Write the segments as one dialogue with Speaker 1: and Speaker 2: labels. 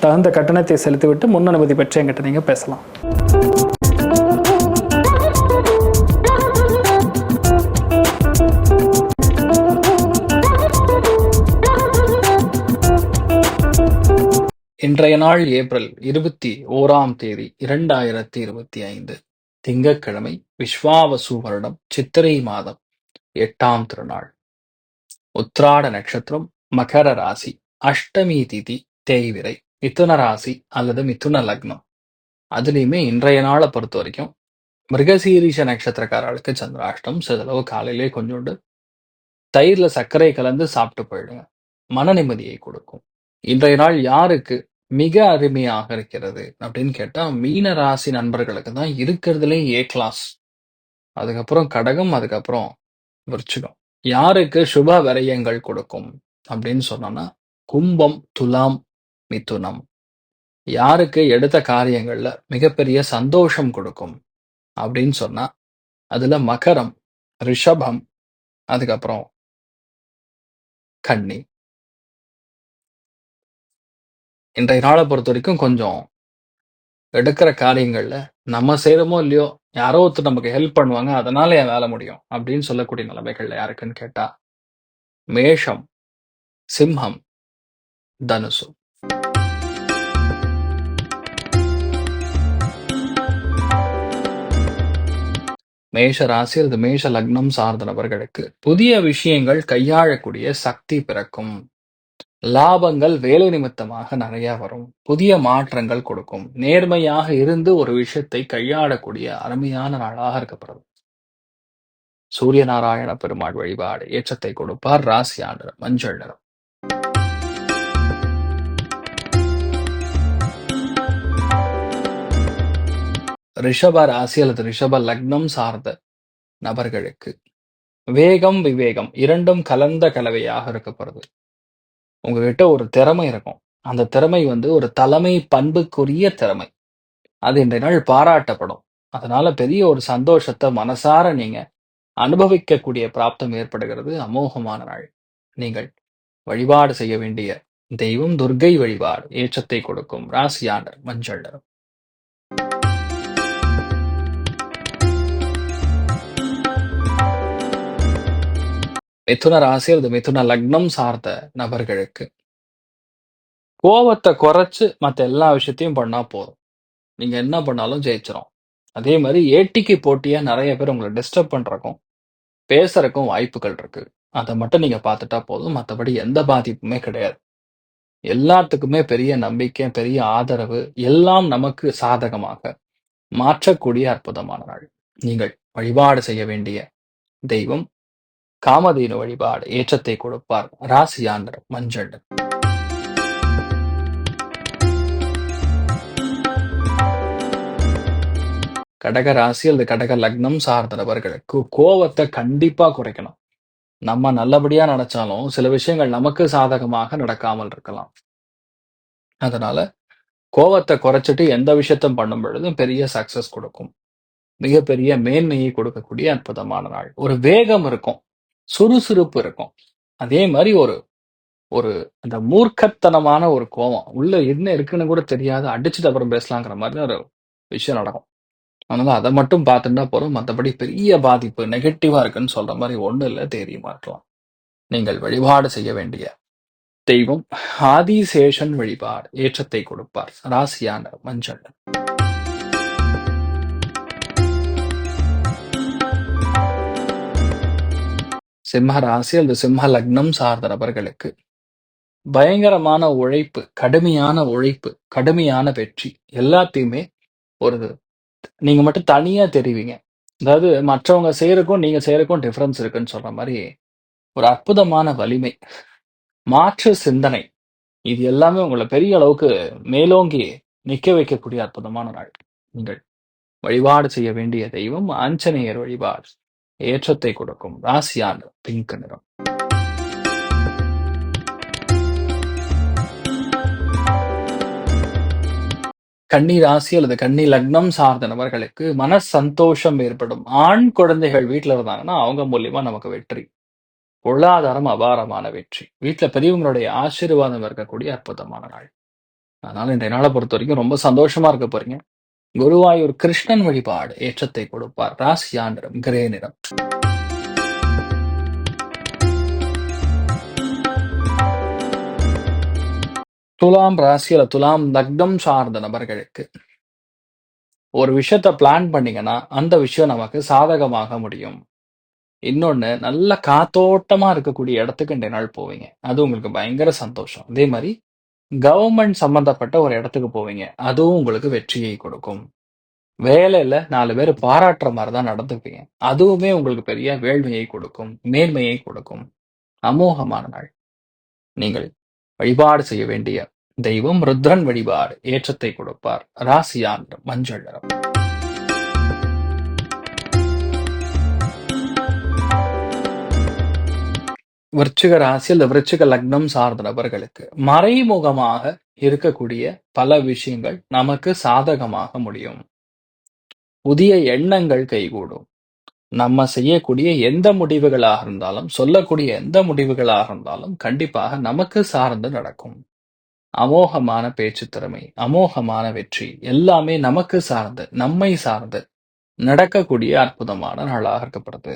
Speaker 1: தகுந்த கட்டணத்தை செலுத்திவிட்டு முன் அனுமதி பெற்று எங்கிட்ட நீங்கள் பேசலாம். இன்றைய நாள் ஏப்ரல் இருபத்தி ஓராம் தேதி இரண்டாயிரத்தி இருபத்தி ஐந்து. திங்கக்கிழமை விஸ்வாவசு வருடம் சித்திரை மாதம் எட்டாம் திருநாள். உத்ராட நட்சத்திரம் மகர ராசி அஷ்டமி திதி தேய்விரை. மிதுன ராசி அல்லது மிதுன லக்னம். அதுலேயுமே இன்றைய நாளை பொறுத்த வரைக்கும் மிருகசீரிஷ நட்சத்திரக்காரர்களுக்கு சந்திராஷ்டம் சிறிதளவு காலையிலே கொஞ்சோண்டு தயிரில் சர்க்கரை கலந்து சாப்பிட்டு போயிடுங்க. மன நிம்மதியை கொடுக்கும். இன்றைய நாள் யாருக்கு மிக அருமையாக இருக்கிறது அப்படின்னு கேட்டால் மீன ராசி நண்பர்களுக்கு தான் இருக்கிறதுலே ஏ கிளாஸ் அதுக்கப்புறம் கடகம் அதுக்கப்புறம் விருச்சிகம். யாருக்கு சுப விரயங்கள் கொடுக்கும் அப்படின்னு சொன்னோம்னா கும்பம் துலாம் மிதுனம். யாருக்கு எடுத்த காரியங்கள்ல மிகப்பெரிய சந்தோஷம் கொடுக்கும் அப்படின்னு சொன்னா அதுல மகரம் ரிஷபம் அதுக்கப்புறம் கன்னி. இன்றைய நாளை பொறுத்த வரைக்கும் கொஞ்சம் எடுக்கிற காரியங்கள்ல நம்ம செய்யறோமோ இல்லையோ யாரோ ஒருத்தர் நமக்கு ஹெல்ப் பண்ணுவாங்க அதனால என் வேலை முடியும் அப்படின்னு சொல்லக்கூடிய நிலைமைகள்ல யாருக்குன்னு கேட்டா மேஷம் சிம்ஹம் தனுசு. மேஷ ராசி அல்லது மேஷ லக்னம் சார்ந்த நபர்களுக்கு புதிய விஷயங்கள் கையாளக்கூடிய சக்தி பிறக்கும். லாபங்கள் வேலை நிமித்தமாக நிறைய வரும். புதிய மாற்றங்கள் கொடுக்கும். நேர்மையாக இருந்து ஒரு விஷயத்தை கையாளக்கூடிய அருமையான நாளாக இருக்கப்படுது. சூரிய நாராயண பெருமாள் வழிபாடு ஏற்றத்தை கொடுப்பார். ராசி ஆண்டு மஞ்சள் நிறம். ரிஷப ராசி அல்லது ரிஷப லக்னம் சார்ந்த நபர்களுக்கு வேகம் விவேகம் இரண்டும் கலந்த கலவையாக இருக்கப்படுது. உங்ககிட்ட ஒரு திறமை இருக்கும். அந்த திறமை வந்து ஒரு தலைமை பண்புக்குரிய திறமை. அது இன்றைய நாள் பாராட்டப்படும். அதனால பெரிய ஒரு சந்தோஷத்தை மனசார நீங்க அனுபவிக்கக்கூடிய பிராப்தம் ஏற்படுகிறது. அமோகமான நாள். நீங்கள் வழிபாடு செய்ய வேண்டிய தெய்வம் துர்க்கை வழிபாடு ஏற்றத்தை கொடுக்கும். ராசியாண்டர் மஞ்சள் நிறம். மிதுன ராசி அல்லது மிதுன லக்னம் சார்ந்த நபர்களுக்கு கோவத்தை குறைச்சு மற்ற எல்லா விஷயத்தையும் பண்ணா போதும். நீங்க என்ன பண்ணாலும் ஜெயிச்சிரும். அதே மாதிரி ஏட்டிக்கு போட்டியா நிறைய பேர் உங்களை டிஸ்டர்ப் பண்றக்கும் பேசுறக்கும் வாய்ப்புகள் இருக்கு. அதை மட்டும் நீங்க பார்த்துட்டா போதும். மற்றபடி எந்த பாதிப்புமே கிடையாது. எல்லாத்துக்குமே பெரிய நம்பிக்கை பெரிய ஆதரவு எல்லாம் நமக்கு சாதகமாக மாற்றக்கூடிய அற்புதமான நாள். நீங்கள் வழிபாடு செய்ய வேண்டிய தெய்வம் காமதேனு வழிபாடு ஏற்றத்தை கொடுப்பார். ராசியாண்டர் மஞ்சள். கடக ராசி அல்லது கடக லக்னம் சார்ந்த நபர்களுக்கு கோவத்தை கண்டிப்பா குறைக்கணும். நம்ம நல்லபடியா நினைச்சாலும் சில விஷயங்கள் நமக்கு சாதகமாக நடக்காமல் இருக்கலாம். அதனால கோவத்தை குறைச்சிட்டு எந்த விஷயத்தையும் பண்ணும் பொழுதும் பெரிய சக்சஸ் கொடுக்கும். மிகப்பெரிய மேன்மையை கொடுக்கக்கூடிய அற்புதமான நாள். ஒரு வேகம் இருக்கும். சுறுசுறுப்பு இருக்கும். அதே மாதிரி ஒரு ஒரு அந்த மூர்க்கத்தனமான ஒரு கோவம் உள்ள என்ன இருக்குன்னு கூட தெரியாது. அடிச்சுட்டு அப்புறம் பேசலாங்கிற மாதிரி ஒரு விஷயம் நடக்கும். அதனால அதை மட்டும் பார்த்துட்டா போறோம் மற்றபடி பெரிய பாதிப்பு நெகட்டிவா இருக்குன்னு சொல்ற மாதிரி ஒண்ணு இல்லை. தெரியுமா இருக்கலாம். நீங்கள் வழிபாடு செய்ய வேண்டிய தெய்வம் ஆதிசேஷன் வழிபாடு ஏற்றத்தை கொடுப்பார். ராசியான மஞ்சள். சிம்ம ராசி அல்லது சிம்ம லக்னம் சார்ந்த நபர்களுக்கு பயங்கரமான உழைப்பு கடுமையான உழைப்பு கடுமையான வெற்றி எல்லாத்தையுமே ஒரு நீங்க மட்டும் தனியா தெரிவிங்க. அதாவது மற்றவங்க செய்யறக்கும் நீங்க செய்யறதுக்கும் டிஃபரன்ஸ் இருக்குன்னு சொல்ற மாதிரி ஒரு அற்புதமான வலிமை. மாற்று சிந்தனை. இது எல்லாமே உங்களை பெரிய அளவுக்கு மேலோங்கி நிக்க வைக்கக்கூடிய அற்புதமான நாள். நீங்கள் வழிபாடு செய்ய வேண்டிய தெய்வம் ஆஞ்சநேயர் வழிபாடு. ஏற்றத்தை கொடுக்கும். ராசியான பிங்க் நிறம். கன்னி ராசி அல்லது கன்னி லக்னம் சார்ந்த நபர்களுக்கு மன சந்தோஷம் ஏற்படும். ஆண் குழந்தைகள் வீட்டில் இருந்தாங்கன்னா அவங்க மூலியமா நமக்கு வெற்றி. பொருளாதாரம் அபாரமான வெற்றி. வீட்டில் பெரியவங்களுடைய ஆசீர்வாதம் இருக்கக்கூடிய அற்புதமான நாள். அதனால இந்த நாளை பொறுத்த வரைக்கும் ரொம்ப சந்தோஷமா இருக்க போறீங்க. குருவாயூர் கிருஷ்ணன் வழிபாடு ஏற்றத்தை கொடுப்பார். ராசியா நிறம் கிரே நிறம். துலாம் ராசியில துலாம் தக்னம் சார்ந்த நபர்களுக்கு ஒரு விஷயத்த பிளான் பண்ணீங்கன்னா அந்த விஷயம் நமக்கு சாதகமாக முடியும். இன்னொன்னு நல்ல காத்தோட்டமா இருக்கக்கூடிய இடத்துக்கு இந்த நாள் போவீங்க. அது உங்களுக்கு பயங்கர சந்தோஷம். அதே மாதிரி கவர்மெண்ட் சம்பந்தப்பட்ட ஒரு இடத்துக்கு போவீங்க. அதுவும் உங்களுக்கு வெற்றியை கொடுக்கும். வேலையில நாலு பேர் பாராட்டுற மாதிரி தான் நடந்துப்பீங்க. அதுவுமே உங்களுக்கு பெரிய வேள்மையை கொடுக்கும். மேன்மையை கொடுக்கும். அமோகமான நாள். நீங்கள் வழிபாடு செய்ய வேண்டிய தெய்வம் ருத்ரன் வழிபாடு ஏற்றத்தை கொடுப்பார். ராசியான் மஞ்சள் நிறம். விருச்சிக ராசி அல்லது விருச்சிக லக்னம் சார்ந்த நபர்களுக்கு மறைமுகமாக இருக்கக்கூடிய பல விஷயங்கள் நமக்கு சாதகமாக முடியும். புதிய எண்ணங்கள் கைகூடும். நம்ம செய்யக்கூடிய எந்த முடிவுகளாக இருந்தாலும் சொல்லக்கூடிய எந்த முடிவுகளாக இருந்தாலும் கண்டிப்பாக நமக்கு சார்ந்து நடக்கும். அமோகமான பேச்சு திறமை அமோகமான வெற்றி எல்லாமே நமக்கு சார்ந்து நம்மை சார்ந்து நடக்கக்கூடிய அற்புதமான நாளாக இருக்கப்படுது.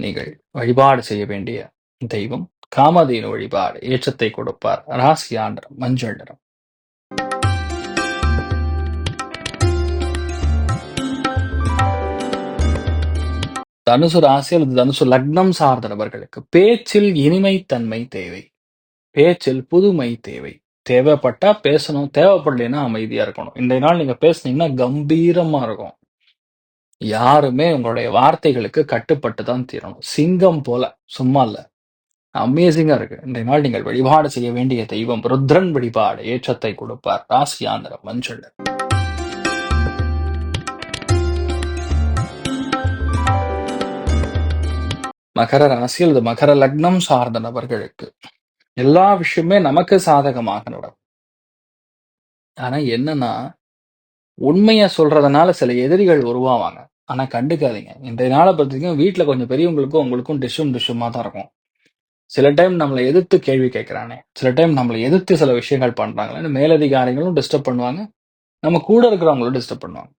Speaker 1: நீங்கள் வழிபாடு செய்ய வேண்டிய தெய்வம் காமதேனு வழிபாடு ஏற்றத்தை கொடுப்பார். ராசியான் மஞ்சள் நிறம். தனுசு ராசி அல்லது தனுசு லக்னம் சார்ந்த நபர்களுக்கு பேச்சில் இனிமைத்தன்மை தேவை. பேச்சில் புதுமை தேவை. தேவைப்பட்டா பேசணும் தேவைப்படலைன்னா அமைதியா இருக்கணும். இந்த நாள் நீங்க பேசுனீங்கன்னா கம்பீரமா இருக்கும். யாருமே உங்களுடைய வார்த்தைகளுக்கு கட்டுப்பட்டு தான் தீரணும். சிங்கம் போல சும்மா இல்ல. அமேசிங்கா இருக்கு. இந்த நாள் நீங்கள் வழிபாடு செய்ய வேண்டிய தெய்வம் ருத்ரன் வழிபாடு. ஏற்றத்தை கொடுப்பார். ராசியாந்திர மஞ்சள். மகர ராசி அல்லது மகர லக்னம் சார்ந்த நபர்களுக்கு எல்லா விஷயமே நமக்கு சாதகமாக நடக்கும். ஆனா என்னன்னா உண்மைய சொல்றதுனால சில எதிரிகள் உருவாவாங்க. ஆனா கண்டுக்காதீங்க. இன்றைய நாளை பார்த்தீங்கன்னா வீட்டுல கொஞ்சம் பெரியவங்களுக்கும் உங்களுக்கும் டிஷ்ஷும் டிஷ்ஷுமா தான் இருக்கும். சில டைம் நம்மளை எதிர்த்து கேள்வி கேட்குறானே. சில டைம் நம்மளை எதிர்த்து சில விஷயங்கள் பண்றாங்களே மேலதிகாரிகளும் டிஸ்டர்ப் பண்ணுவாங்க. நம்ம கூட இருக்கிறவங்களும் டிஸ்டர்ப் பண்ணுவாங்க.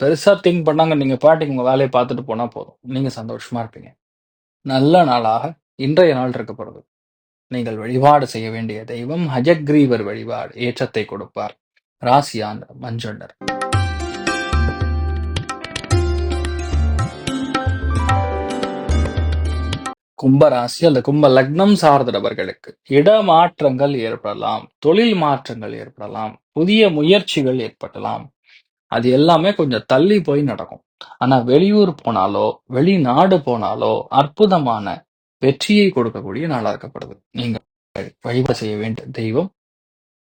Speaker 1: பெருசா திங்க் பண்ணாங்க நீங்க பாட்டுக்கு உங்க வேலையை பார்த்துட்டு போனா போதும். நீங்க சந்தோஷமா இருப்பீங்க. நல்ல நாளாக இன்றைய நாள் இருக்கப்படுது நீங்கள் வழிபாடு செய்ய வேண்டிய தெய்வம் ஹஜக்ரீவர் வழிபாடு ஏற்றத்தை கொடுப்பார். ராசியான் மஞ்சண்டர் கும்பராசி அல்லது கும்ப லக்னம் சார்ந்த நபர்களுக்கு இடமாற்றங்கள் ஏற்படலாம் தொழில் மாற்றங்கள் ஏற்படலாம் புதிய முயற்சிகள் ஏற்படலாம். அது எல்லாமே கொஞ்சம் தள்ளி போய் நடக்கும். ஆனா வெளியூர் போனாலோ வெளிநாடு போனாலோ அற்புதமான வெற்றியை கொடுக்கக்கூடிய நாளா இருக்கப்படுது நீங்க வழிபாடு செய்ய வேண்டிய தெய்வம்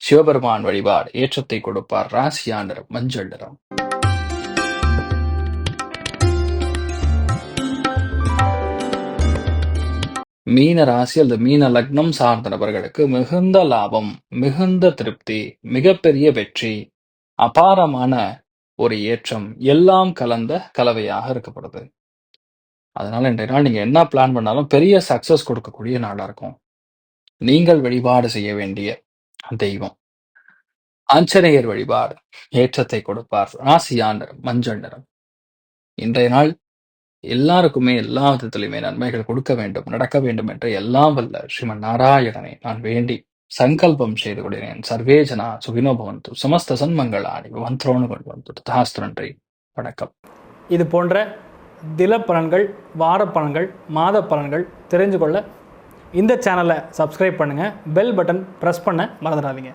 Speaker 1: சிவபெருமான் வழிபாடு ஏற்றத்தை கொடுப்பார். ராசியான நிறம் மஞ்சள் நிறம். மீன ராசி அல்லது மீன லக்னம் சார்ந்த நபர்களுக்கு மிகுந்த லாபம் மிகுந்த திருப்தி மிகப்பெரிய வெற்றி அபாரமான ஒரு ஏற்றம் எல்லாம் கலந்த கலவையாக இருக்கப்படுது. அதனால இன்றைய நாள் நீங்க என்ன பிளான் பண்ணாலும் பெரிய சக்சஸ் கொடுக்கக்கூடிய நாளா இருக்கும். நீங்கள் வழிபாடு செய்ய வேண்டிய தெய்வம். ஆஞ்சநேயர் வழிபாடு ஏற்றத்தை கொடுப்பார். ராசியா நிறம் மஞ்சள் நிறம். இன்றைய நாள் எல்லாருக்குமே எல்லா விதத்திலுமே நன்மைகள் கொடுக்க வேண்டும் நடக்க வேண்டும் என்று எல்லாம் வல்ல ஸ்ரீமன் நாராயணனை நான் வேண்டி சங்கல்பம் செய்து கொள்கிறேன். சர்வேஜனா ஜனா சுகினோ பவந்து. சமஸ்த சன்மங்களாணி. பவந்தோணு கொண்டு தகாஸ்து நன்றி. வணக்கம். இது போன்ற தில பலன்கள் வார பலன்கள் மாத பலன்கள் தெரிஞ்சு கொள்ள இந்த சேனலை சப்ஸ்கிரைப் பண்ணுங்கள் பெல் பட்டன் ப்ரெஸ் பண்ண மறந்துடாதீங்க.